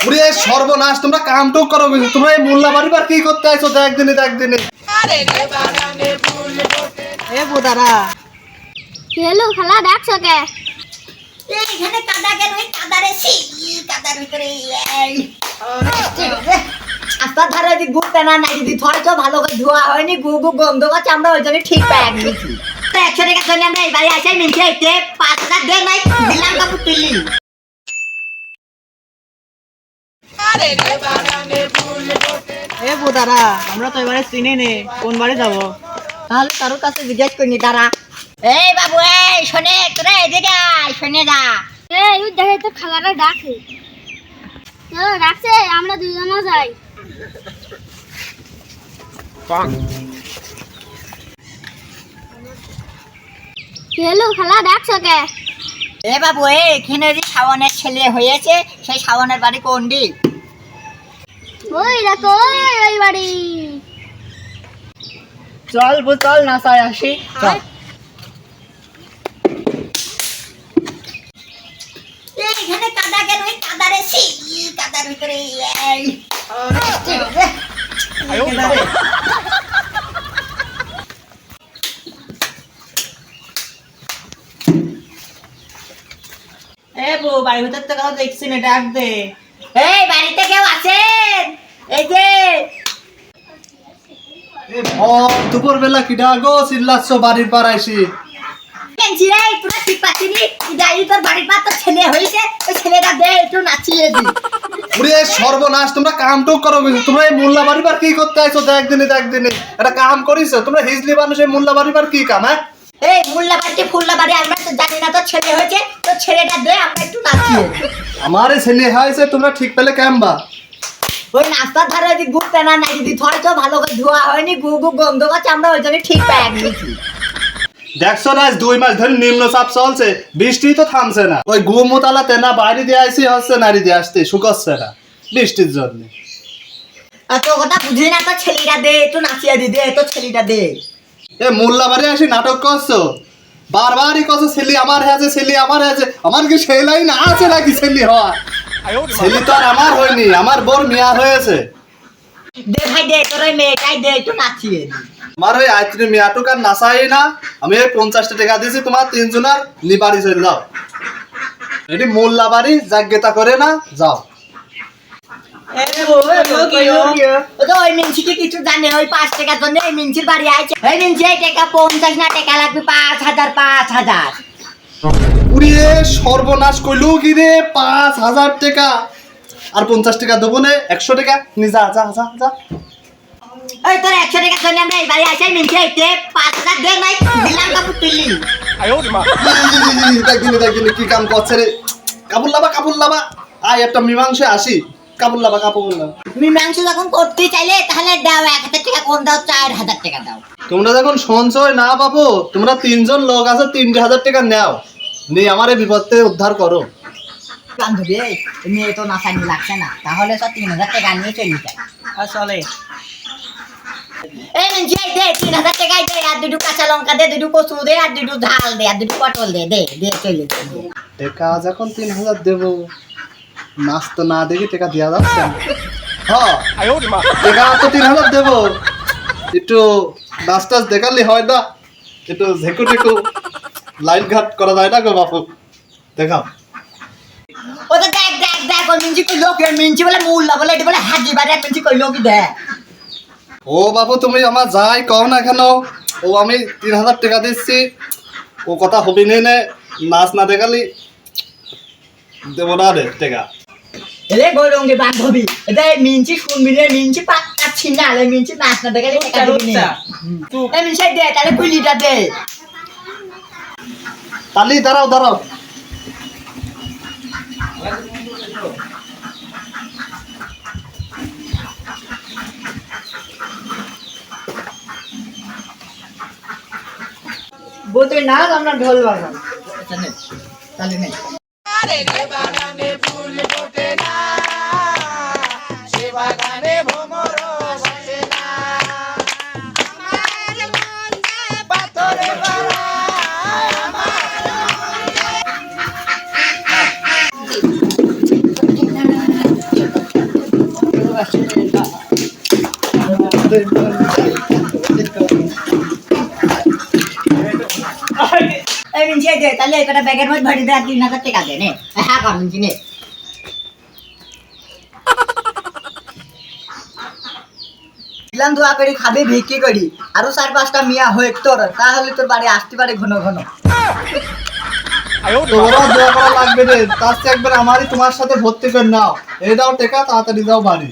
পুরে সর্বনাশ তোমরা কাম টুক করো তোমরা এই মোল্লা বাড়ি বার কি করতে আইছো দেখ দিনে দেখ দিনে। এ বোদারা। হ্যালো খালা ডাকছো কে? এইখানে কাদা কেন এই কাদারে ভিতরে রাস্তার ধারে যদি নাই যদি থরে তো ভালো করে ধোয়া হয়নি গু গু গন্ধ পাচ্ছে আমরা ওই জন্য ঠিক পাই একশো টাকা আমরা এই বাড়ি আসাই মিনছে পাঁচ হাজার নাই দিলাম কাপড় তুললি এ বোদারা আমরা তো এবারে চিনি নে কোন বাড়ি যাব? তাহলে কারোর কাছে জিজ্ঞেস করিনি তারা এই বাবু এই শোনে তোরা এদিকে আয় শোনে যা। এই দেখে তো খালারা ডাকে। হ্যালো ডাকছে আমরা দুজনও যাই। হ্যালো খালা ডাকছো কে? এ বাবু এই এখানে যে শাওনের ছেলে হয়েছে সেই শাওনের বাড়ি কোন দিক? ওই দেখো ওই ওই বাড়ি? চল আসি চল। এইখানে কাদা কেন? এই কাদারে ছি কাদার ভিতরে এ বউ বাড়ির ভিতর তো কাউ দেখছি না ডাক দে। এই বাড়িতে কেউ আছেন এই যে। দুপুর বেলা কি চিল্লাচ্ছ বাড়ির পার আইসি রে তোরা ঠিক পাচ্ছিনি যাই তোর বাড়ির পা তোর ছেলে হয়েছে ওই ছেলেটা দে একটু নাচিয়ে দি। পুরে সর্বনাশ তোমরা কাম টুক করো তোমরা এই মোল্লা বাড়ি বার কি করতে আইছো? দেখ দিনে দেখ দিনে। এটা কাম তোমরা হিজলি মানুষ এই মোল্লা বাড়ি বার কি কাম হ্যাঁ? এই মুল্লা বাড়িতে ফুল্লা বাড়ি আমরা তো জানি না তোর ছেলে হয়েছে তোর ছেলেটা দে আমরা একটু নাচিয়ে দিই। আমার ছেলে হয়েছে তোমরা ঠিক পেলে কেমবা ওই রাস্তার ধারে যদি ঘুরতে না নাই যদি থরে তো ভালো করে ধোয়া হয়নি গু গু গন্ধ পাচ্ছে আমরা ওই জন্য ঠিক পাই নিয়েছি দেখছ না দুই মাস ধরে নিম্নচাপ চলছে বৃষ্টি তো থামছে না। ওই গুমতালাতে না বাইরে দিয়ে আইসি হচ্ছে নারী দিয়ে আসতে শুকচ্ছে না বৃষ্টির জন্য। আর কথা বুঝি না তোর ছেলেটা দে একটু নাচিয়ে দি দে তোর ছেলেটা দে। এ মোল্লা বাড়ি আসি নাটক করছ? বারবারই কত ছেলে আমার হয়েছে ছেলে আমার হয়েছে। আমার কি সেলাই না আছে নাকি ছেলে হওয়া ছেলে তো আর আমার হয়নি আমার বোর মিয়া হয়েছে। দে ভাই দে তোর ওই মেয়েটাই দে একটু নাচিয়ে আমার ওই আয়ত্রী মিয়াটুক আর নাচাই না আমি ওই পঞ্চাশটা টাকা দিয়েছি তোমার তিনজনের নিবাড়ি চলে যাও। এটি মোল্লা বাড়ি জাগ্যতা করে না যাও। কিছু জানে ওই পাঁচ টাকার জন্য মিনছির বাড়ি মিনছি এই টাকা পঞ্চাশ না টাকা লাগবে পাঁচ হাজার পাঁচ হাজার। উড়িয়ে সর্বনাশ কি রে? পাঁচ হাজার টাকা। আর পঞ্চাশ টাকা দেবো নে একশো টাকা। নি যা যা যা যা। ওই তোর একশো টাকার জন্য আমরা এই বাড়ি আসাই মিনছে আইতে পাঁচ হাজার দে নাই দিলাম কাপড় তুললি। দেখিনি দেখিনি কি কাম করছে রে। কাপড় লাবা কাপড় লাবা। আয় একটা মীমাংসে আসি। কাপড় লাবা কাপড় লাবা। মীমাংস যখন করতে চাইলে তাহলে দাও এক হাজার টাকা কম দাও চার হাজার টাকা দাও। তোমরা যখন সঞ্চয় না পাবো তোমরা তিনজন লোক আছে তিনটে হাজার টাকা নাও। নিয়ে আমার বিপদ থেকে উদ্ধার করো। বান্ধবী এই মেয়ে তো নাচানি লাগছে না তাহলে সব তিন হাজার টাকা নিয়ে চলে যায় চলে। এই দে তিন হাজার টাকাই দে আর দুটো কাঁচা লঙ্কা দে দুটো কচু দে আর দুটো ঝাল দে আর দুটো পটল দে দে দে চলে চলে টাকা যখন তিন হাজার দেবো নাচ তো না দেখি টাকা দেওয়া যাচ্ছে হ্যাঁ টাকা তো তিন হাজার দেবো। একটু দেখালে হয় না একটু ঝেকু টেকু লাইন ঘাট করা যায় না গো বাপু। দেখাও। ও তো দেখ দেখ দেখ ওই মিনছি কইলো কি মিনছি বলে মুল্লা বলে এটা বলে হাজি বাড়ি এক মিনছি কইলো কি দেখ। ও বাবু তুমি আমার যাই কও না কেন ও আমি তিন হাজার টাকা দিচ্ছি ও কথা হবি নে নে নাচ না দেখালি দেবো না রে টাকা। এলে গৌরঙ্গি বান্ধবী এটা মিনছি শুনবি রে মিনছি পাত্তা ছিনা আলে মিনছি নাচ না দেখে টাকা দিবি না। মিনছি দে তাহলে কুলিটা দে। তালি দাঁড়াও দাঁড়াও। বলতে না আমরা ঢোল বাজাবো। তাহলে নেই এই মিনছে দে হ্যাঁ খাবি ভিক্ষি করি আরও চার পাঁচটা মিয়া হোক তোর তাহলে তোর বাড়ি আসতে পারে ঘন ঘন লাগবে রে। তার একবার আমারই তোমার সাথে ভর্তি করে নাও। এই দাও, টেকা, তাড়াতাড়ি দাও বাড়ি।